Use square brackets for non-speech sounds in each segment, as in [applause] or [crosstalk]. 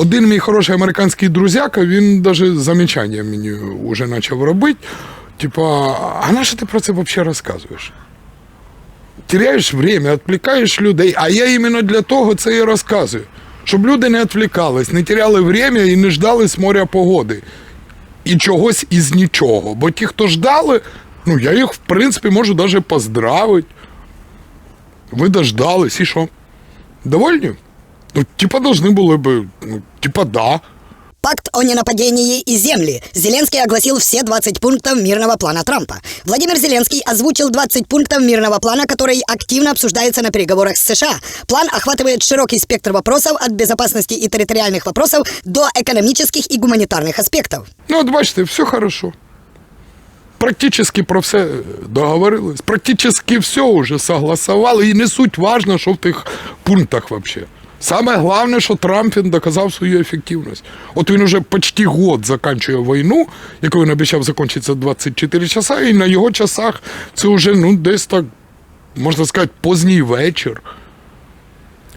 Один мій хороший американський друзяка, він навіть замічання мені вже почав робити. Типа, а на що ти про це взагалі розказуєш? Теряєш время, відвлікаєш людей, а я іменно для того це і розказую. Щоб люди не відвлікались, не теряли время і не ждали з моря погоди. І чогось із нічого. Бо ті, хто ждали, ну я їх в принципі можу навіть поздравити. Ви дождались, і що? Довольні? Ну, типа, должны були би, ну, типа, да. Пакт о ненападении и земли. Зеленский огласил все 20 пунктов мирного плана Трампа. Владимир Зеленский озвучил 20 пунктов мирного плана, который активно обсуждается на переговорах с США. План охватывает широкий спектр вопросов от безопасности и территориальных вопросов до экономических и гуманитарных аспектов. Ну, от бачите, все хорошо. Практически про все договорились. Практически все уже согласовали. І не суть важно, що в тих пунктах вообще. Саме головне, що Трамп він доказав свою ефективність. От він уже почти год закінчує війну, яку він обіцяв закінчити за 24 часа, і на його часах це вже ну, десь так, можна сказати, поздній вечір.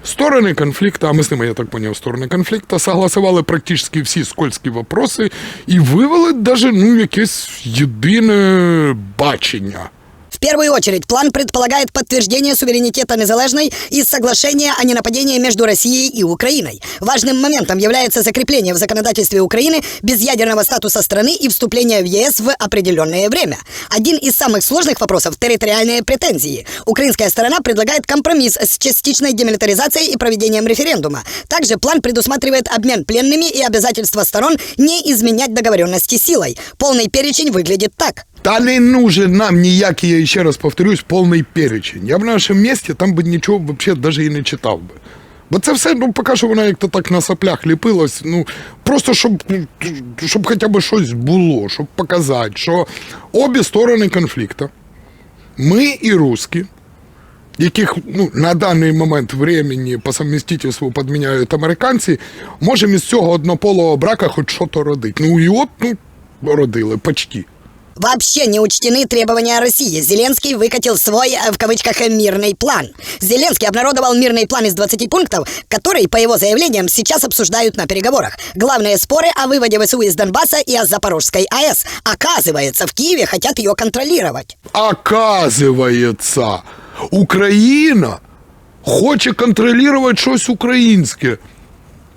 Сторони конфлікту, а ми з ними, я так поняв, сторони конфлікту, согласували практично всі скользкі вопроси і вивели даже ну, якесь єдине бачення. Первую очередь, план предполагает подтверждение суверенитета незалежной и соглашение о ненападении между Россией и Украиной. Важным моментом является закрепление в законодательстве Украины безъядерного статуса страны и вступление в ЕС в определенное время. Один из самых сложных вопросов – территориальные претензии. Украинская сторона предлагает компромисс с частичной демилитаризацией и проведением референдума. Также план предусматривает обмен пленными и обязательства сторон не изменять договоренности силой. Полный перечень выглядит так. Та не нужен нам ніякий, я ще раз повторюсь, повний перечень. Я б на нашому місці там би нічого взагалі навіть і не читав би. Бо це все, ну, поки що воно як-то так на соплях ліпилось, ну, просто щоб, щоб хоча б щось було, щоб показати, що обі сторони конфлікту, ми і русські, яких ну, на даний момент времени по совместительству підміняють американці, можемо із цього однополого брака хоч щось родити. Ну і от, ну, родили, почти. Вообще не учтены требования России. Зеленский выкатил свой, э, в кавычках, э, мирный план. Зеленский обнародовал мирный план из 20 пунктов, который, по его заявлениям, сейчас обсуждают на переговорах. Главные споры о выводе ВСУ из Донбасса и о Запорожской АЭС. Оказывается, в Киеве хотят ее контролировать. Оказывается, Україна хоче контролювати щось українське.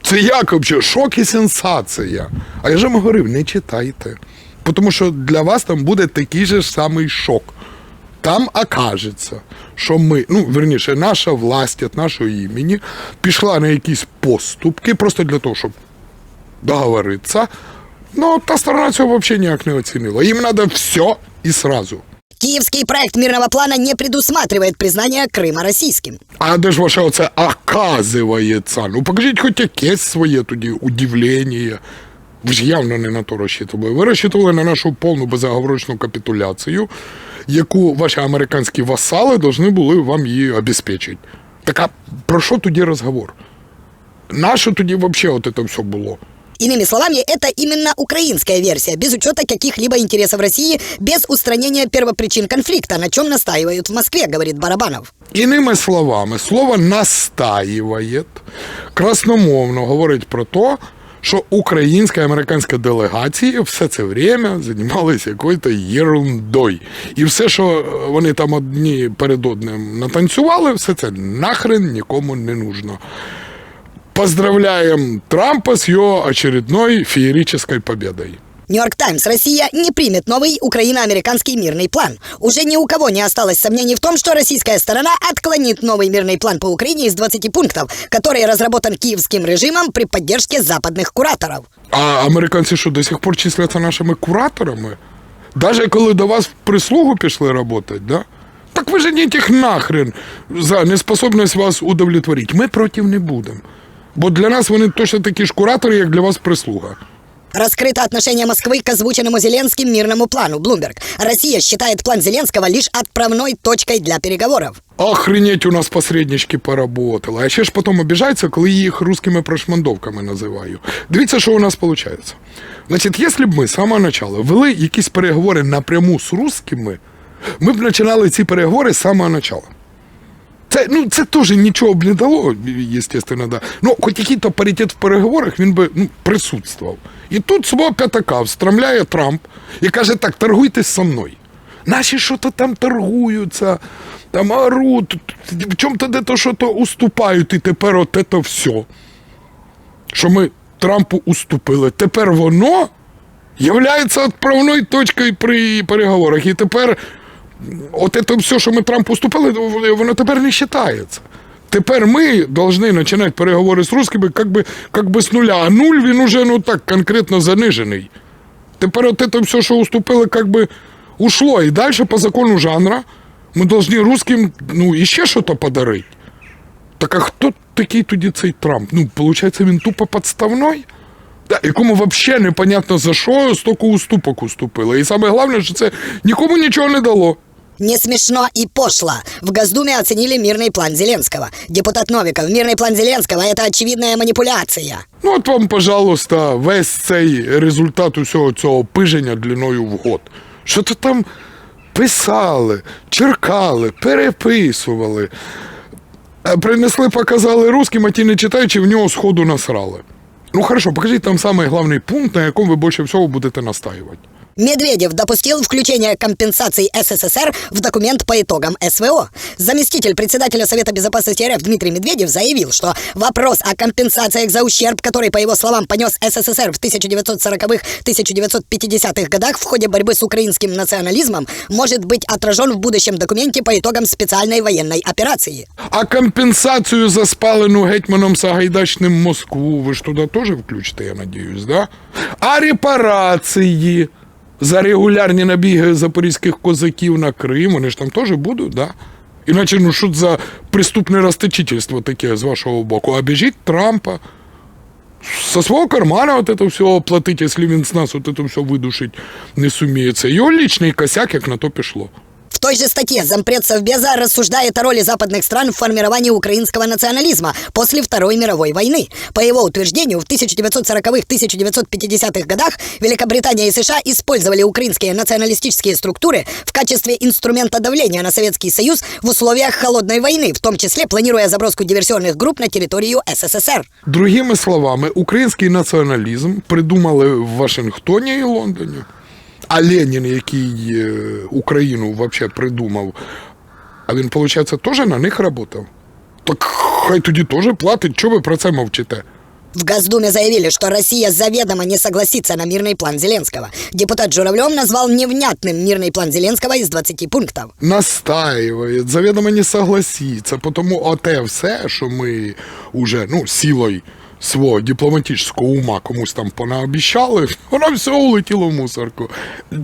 Це як взагалі? Шок і сенсація. А я ж вам говорив, не читайте. Тому що для вас там буде такий же ж самий шок. Там окажеться, що ми, ну, верніше, наша власть від нашого імені пішла на якісь поступки просто для того, щоб договоритися. Ну, та сторона цього взагалі ніяк не оцінила. Їм треба все і сразу. Киевский проект мирного плана не предусматривает признание Крыма российским. А де ж ваше оце оказується? Ну покажіть хоч якесь своє тоді удивлення. Ви ж явно не на то розчитували. Ви розчитували на нашу повну безоговорочну капітуляцію, яку ваші американські васали повинні були вам її обезпечити. Так а про що тоді розговор? Нащо тоді взагалі от це все було? Иными словами, это именно украинская версия, без учета каких-либо интересов России, без устранения первопричин конфликта, на чем настаивают в Москве, говорит Барабанов. Іними словами, слово настаїває красномовно говорить про те, що українська і американська делегація все це время займалися якоюсь ерундою. І все, що вони там одні перед одним натанцювали, все це нахрен нікому не нужно. Поздравляем Трампа с його очередной феерической победой. Нью-Йорк Таймс. Россия не примет новый украино-американский мирный план. Уже ни у кого не осталось сомнений в том, что российская сторона отклонит новый мирный план по Украине из 20 пунктов, который разработан киевским режимом при поддержке западных кураторов. А американці що до сих пор числяться нашими кураторами? Даже коли до вас в прислугу пішли працювати, да? Так ви женіть їх нахрен за неспособність вас удовлетворити. Ми проти не будемо. Бо для нас вони точно такі ж куратори, як для вас прислуга. Раскрыто отношение Москвы к озвученному Зеленским мирному плану. Блумберг. Россия считает план Зеленского лишь отправной точкой для переговоров. Охренеть, у нас посереднички поработали. А ще ж потім обіжаються, коли їх русскими прошмандовками називаю. Дивіться, що у нас виходить. Значить, якщо б ми з самого початку вели якісь переговори напряму з русскими, ми б починали ці переговори з самого початку. Це, ну, це теж нічого б не дало, естественно, да. Ну, хоч який-то паритет в переговорах він би ну, присутствував. І тут свого п'ятака встромляє Трамп і каже: так, торгуйтесь со мною. Наші що-то там торгуються, там оруть, в чому-то де-то що-то уступають, і тепер от це все. Що ми Трампу уступили. Тепер воно являється відправною точкою при переговорах. І тепер от це все, що ми Трампу уступили, воно тепер не вважається. Тепер ми повинні починати переговори з русскими как би, как би з нуля, а нуль він уже ну так конкретно занижений. Тепер от це все, що уступили, как би ушло. І далі по закону жанра ми повинні русским ну, іще щось подарити. Так а хто такий тоді цей Трамп? Ну, виходить, він тупо підставний? Да, якому взагалі непонятно за що стільки уступок уступили. І саме головне, що це нікому нічого не дало. Не смешно и пошло. В Госдуме оценили мирный план Зеленского. Депутат Новиков, мирный план Зеленского – это очевидная манипуляция. Ну, от вам, пожалуйста, весь цей результат усього цього пиження длиною в год. Що то там писали, черкали, переписували. Е, Принесли, показали русским, а ті не читаючи, в нього сходу насрали. Ну хорошо, покажіть там самий головний пункт, на якому ви більше всього будете настаювати. Медведев допустил включение компенсаций СССР в документ по итогам СВО. Заместитель председателя Совета Безопасности РФ Дмитрий Медведев заявил, что вопрос о компенсациях за ущерб, который, по его словам, понес СССР в 1940-1950-х годах в ходе борьбы с украинским национализмом, может быть отражен в будущем документе по итогам специальной военной операции. А компенсацію за спалену гетьманом Сагайдачним Москву ви ж туди теж включите, я надіюсь, да? А репарації За регулярні набіги запорізьких козаків на Крим, вони ж там теж будуть, да? Іначе, ну що за преступне розточительство таке з вашого боку? А біжіть Трампа. Со свого кармана от это все оплатить, якщо він з нас от это все видушить не суміється. Його лічний косяк, як на то пішло. В той же статье зампред Совбеза рассуждает о роли западных стран в формировании украинского национализма после Второй мировой войны. По его утверждению, в 1940-1950-х годах Великобритания и США использовали украинские националистические структуры в качестве инструмента давления на Советский Союз в условиях холодной войны, в том числе планируя заброску диверсионных групп на территорию СССР. Другими словами, український націоналізм придумали в Вашингтоні і Лондоні. А Ленін, який е, Україну взагалі придумав, а він, виходить, теж на них працював. Так хай тоді теж платить, чого ви про це мовчите? В Госдуме заявили, что Россия заведомо не согласится на мирный план Зеленского. Депутат Журавлев назвал невнятным мирный план Зеленского из 20 пунктов. Настаиває, завідомо не согласиться, тому оте все, що ми уже ну, силою свого дипломатичного ума комусь там понаобіщали, [laughs] воно все улетіло в мусорку.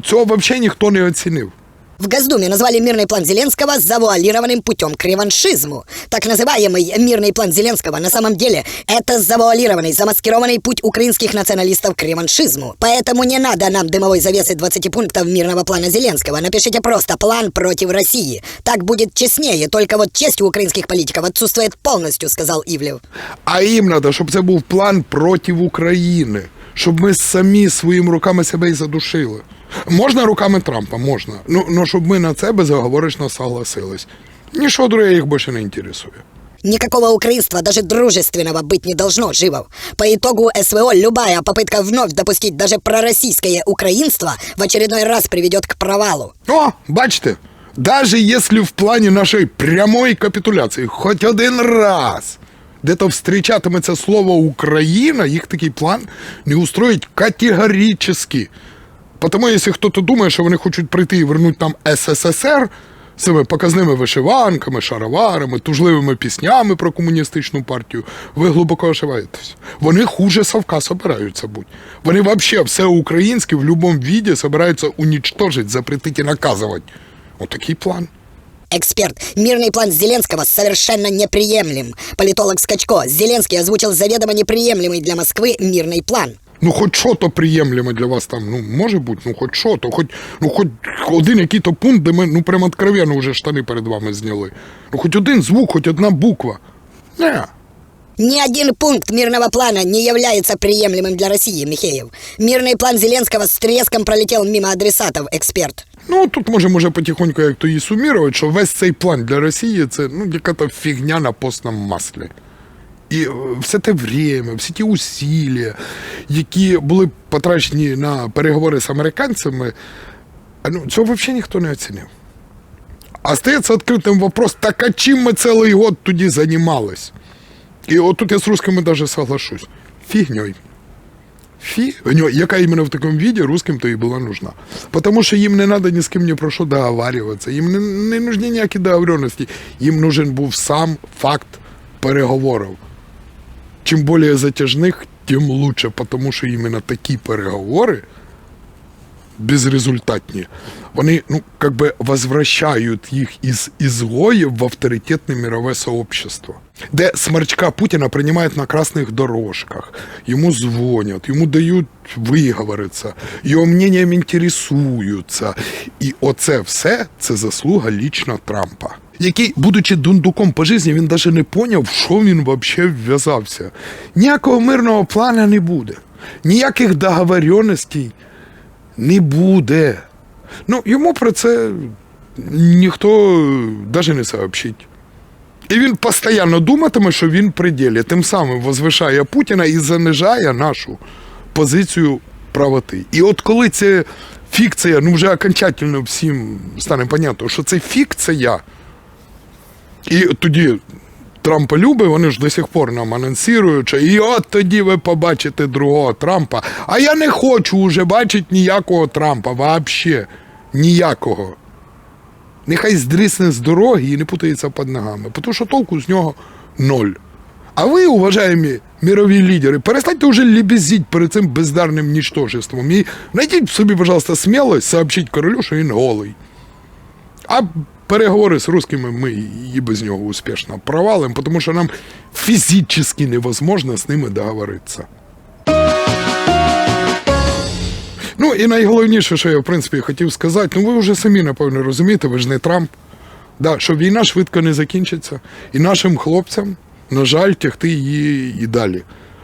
Цього взагалі ніхто не оцінив. В Госдуме назвали мирный план Зеленского завуалированным путем к реваншизму. Так называемый мирный план Зеленского на самом деле это завуалированный, замаскированный путь украинских националистов к реваншизму. Поэтому не надо нам дымовой завесы 20 пунктов мирного плана Зеленского. Напишите просто «План против России». Так будет честнее, только вот честь у украинских политиков отсутствует полностью, сказал Ивлев. А їм треба, щоб це був план проти України, щоб ми самі своїми руками себе і задушили. Можна руками Трампа, можна. Ну, ну щоб ми на це безоговорочно согласились. Нічого друге їх більше не інтересує. Никакого украинства, даже дружественного, быть не должно, Живов. По итогу СВО любая попытка вновь допустить даже пророссийское украинство в очередной раз приведет к провалу. О, бачите, даже якщо в плані нашої прямої капітуляції хоч один раз де-то встрічатиметься слово Україна, їх такий план не устроїть категорично. Тому, якщо хтось думає, що вони хочуть прийти і вернути нам СССР з цими показними вишиванками, шароварами, тужливими піснями про комуністичну партію, ви глибоко ошибаєтесь. Вони хуже совка собираються бути. Вони взагалі все українське в будь-якому віді собираються уничтожити, запретити і наказувати. Отакий план. Эксперт. Мирный план Зеленского совершенно неприемлем. Политолог Скачко. Зеленский озвучил заведомо неприемлемый для Москвы мирный план. Ну, хоч що то приємлемо для вас там, ну, може бути, ну, хоч що то, хоч, ну, хоч один який-то пункт, де ми, ну, прямо откровенно вже штани перед вами зняли. Ну, хоч один звук, хоч одна буква. Не. Ни один пункт мирного плана не является приемлемым для России, Михеев. Мирный план Зеленского с треском пролетел мимо адресатов, эксперт. Ну, тут можемо вже потихоньку як то і сумірувати, що весь цей план для Росії це ну, яка-то фігня на постному маслі. І все те время, всі ті усилля, які були потрачені на переговори з американцями, ну, цього взагалі ніхто не оцінив. А стається відкритим вопрос, так а чим ми цілий год тоді займались? І от тут я з русскими даже соглашусь. Фігньою. Фигню, яка іменно в такому віді русским-то і була нужна. Потому що їм не треба ні з ким ні про що договарюватися, їм не, не нужні ніякі договоренності. Їм нужен був сам факт переговорів. Чим більше затяжних, тим лучше, тому що іменно такі переговори безрезультатні, вони, ну, как бы возвращають їх із изгоїв в авторитетне мирове сообщество, де сморчка Путіна приймають на красних дорожках, йому дзвонять, йому дають виговоритися, його мненням інтересуються. І оце все це заслуга лічно Трампа. Який, будучи дундуком по житті, він навіть не поняв, що він взагалі вв'язався. Ніякого мирного плану не буде, ніяких договоренностей не буде. Ну, йому про це ніхто навіть не сообщить. І він постійно думатиме, що він при ділі, тим самим возвишає Путіна і занижає нашу позицію правоти. І от коли це фікція, ну вже окончательно всім стане понятно, що це фікція, і тоді Трампа любить, вони ж до сих пор нам анонсують, і от тоді ви побачите другого Трампа. А я не хочу вже бачити ніякого Трампа, взагалі. Ніякого. Нехай здрисне з дороги і не путається під ногами, тому що толку з нього ноль. А ви, уважаємі мирові лідери, перестаньте вже лебезіть перед цим бездарним нічтожеством. І знайдіть собі, пожалуйста, смілость сообщить королю, що він голий. А переговори з русскими ми і без нього успішно провалимо, тому що нам фізично невозможно з ними договоритися. Ну і найголовніше, що я в принципі хотів сказати, ну ви вже самі напевно розумієте, ви ж не Трамп. Да, що війна швидко не закінчиться, і нашим хлопцям, на жаль, тягти її і далі.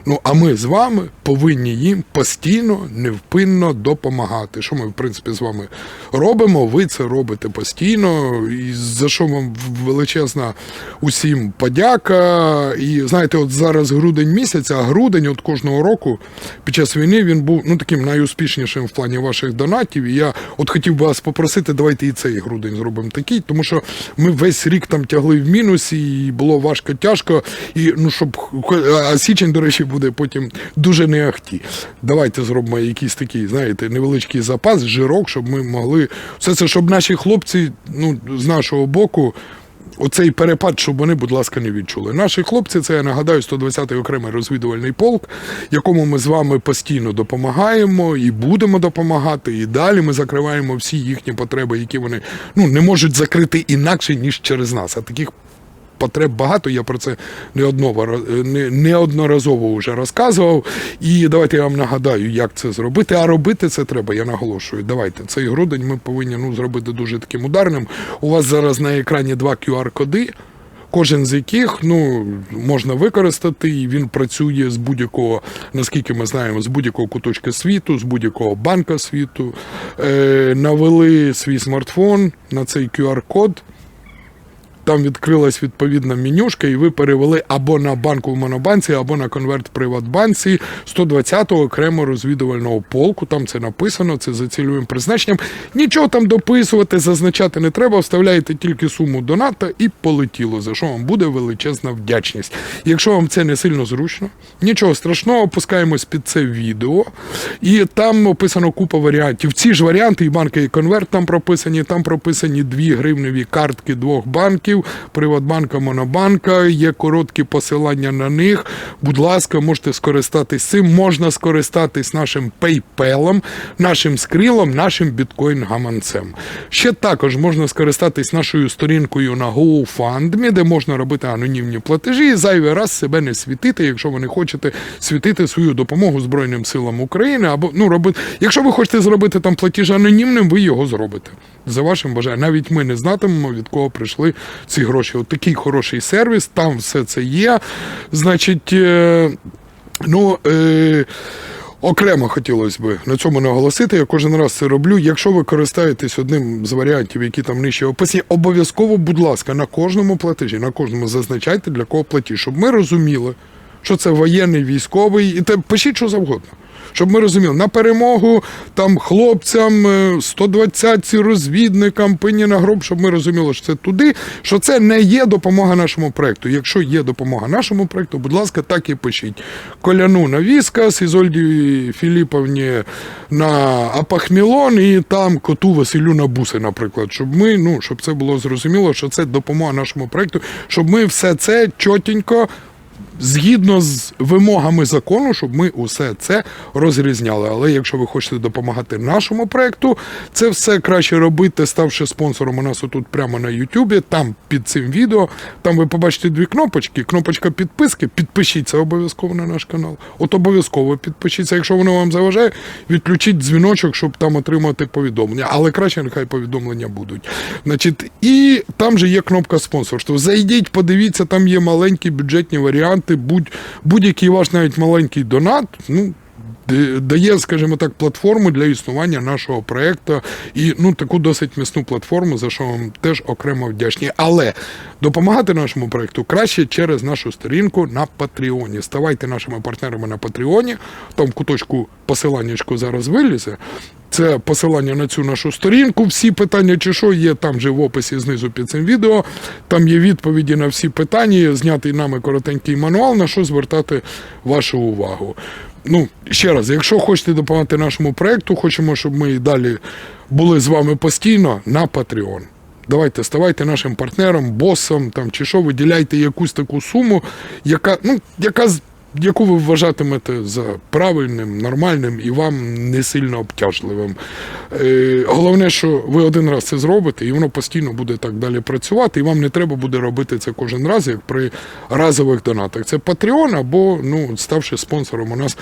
Ну, а ми з вами повинні їм постійно, невпинно допомагати. Що ми, в принципі, з вами робимо? Ви це робите постійно, і за що вам величезна усім подяка. І знаєте, от зараз грудень місяць, а грудень от кожного року під час війни він був ну таким найуспішнішим в плані ваших донатів. І я от хотів би вас попросити, давайте і цей грудень зробимо такий, тому що ми весь рік там тягли в мінусі, і було важко, тяжко. І ну щоб а січень, до речі, буде потім дуже не ахті. Давайте зробимо якийсь такий, знаєте, невеличкий запас, жирок, щоб ми могли все це, щоб наші хлопці, ну з нашого боку. Оцей перепад, щоб вони, будь ласка, не відчули. Наші хлопці, це я нагадаю, 120-й окремий розвідувальний полк, якому ми з вами постійно допомагаємо і будемо допомагати. І далі ми закриваємо всі їхні потреби, які вони ну не можуть закрити інакше ніж через нас. А таких потреб багато. Я про це неодноразово вже розказував. І давайте я вам нагадаю, як це зробити. А робити це треба, я наголошую. Давайте цей грудень ми повинні ну, зробити дуже таким ударним. У вас зараз на екрані два QR-коди. Кожен з яких ну можна використати, і він працює з будь-якого, наскільки ми знаємо, з будь-якого куточка світу, з будь-якого банка світу. Е, навели свій смартфон на цей QR-код. Там відкрилась відповідна менюшка, і ви перевели або на банку в Монобанці, або на конверт в Приватбанці 120-го окремо розвідувального полку. Там це написано, це за цільовим призначенням. Нічого там дописувати, зазначати не треба. Вставляєте тільки суму доната і полетіло, за що вам буде величезна вдячність. Якщо вам це не сильно зручно, нічого страшного, опускаємось під це відео, і там описано купа варіантів. Ці ж варіанти, і банки, і конверт там прописані. Там прописані дві гривневі картки двох банків: Приватбанка, Монобанка. Є короткі посилання на них. Будь ласка, можете скористатись цим. Можна скористатись нашим PayPal, нашим скрілом, нашим біткоін-гаманцем. Ще також можна скористатись нашою сторінкою на GoFundMe, де можна робити анонімні платежі і зайвий раз себе не світити, якщо ви не хочете світити свою допомогу Збройним силам України. Або ну робити, якщо ви хочете зробити там платіж анонімним, ви його зробите. За вашим бажанням. Навіть ми не знатимемо, від кого прийшли ці гроші. От такий хороший сервіс, там все це є. Значить, е, ну. Е, Окремо хотілося б на цьому наголосити. Я кожен раз це роблю. Якщо ви користаєтесь одним з варіантів, які там нижче описані, обов'язково, будь ласка, на кожному платежі, на кожному зазначайте для кого платіж, щоб ми розуміли, що це воєнний, військовий, і те пишіть що завгодно. Щоб ми розуміли, на перемогу там хлопцям, е, 120-ці розвідникам, пині на гроб, щоб ми розуміли, що це туди, що це не є допомога нашому проекту. Якщо є допомога нашому проекту, будь ласка, так і пишіть. Коляну на Віскас, Ізольді Філіповні на Апахмілон і там коту Василю на буси, наприклад, щоб ми, ну, щоб це було зрозуміло, що це допомога нашому проекту, щоб ми все це чотенько згідно з вимогами закону, щоб ми усе це розрізняли. Але якщо ви хочете допомагати нашому проекту, це все краще робити, ставши спонсором у нас отут прямо на Ютубі. Там під цим відео, там ви побачите дві кнопочки. Кнопочка підписки. Підпишіться обов'язково на наш канал. От обов'язково підпишіться. Якщо воно вам заважає, відключіть дзвіночок, щоб там отримати повідомлення. Але краще нехай повідомлення будуть. Значить, і там же є кнопка спонсорства. Зайдіть, подивіться, там є маленькі бюджетні варіанти. Будь, будь-який ваш навіть маленький донат. Ну, дає, скажімо так, платформу для існування нашого проекту і ну таку досить міцну платформу, за що вам теж окремо вдячні. Але допомагати нашому проекту краще через нашу сторінку на Патреоні. Ставайте нашими партнерами на Патреоні. Там куточку посиланнячко зараз вилізе. Це посилання на цю нашу сторінку. Всі питання, чи що є там же в описі знизу під цим відео. Там є відповіді на всі питання, знятий нами коротенький мануал, на що звертати вашу увагу. Ну, ще раз, якщо хочете допомагати нашому проекту, хочемо, щоб ми і далі були з вами постійно на Patreon. Давайте ставайте нашим партнером, босом там чи що, виділяйте якусь таку суму, яка, ну, яка яку ви вважатимете за правильним, нормальним і вам не сильно обтяжливим. Е, головне, що ви один раз це зробите, і воно постійно буде так далі працювати, і вам не треба буде робити це кожен раз, як при разових донатах. Це Patreon або ну, ставши спонсором у нас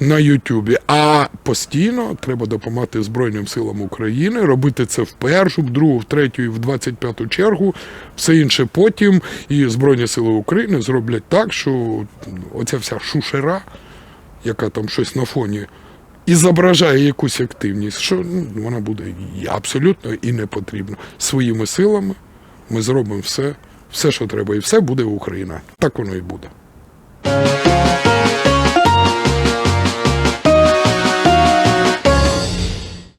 на Ютубі. А постійно треба допомагати Збройним силам України, робити це в першу, в другу, в третю і в 25-ту чергу. Все інше потім. І Збройні сили України зроблять так, що оця вся шушера, яка там щось на фоні. І зображає якусь активність, що ну, вона буде абсолютно і не потрібна. Своїми силами ми зробимо все, все, що треба, і все буде Україна. Так воно і буде.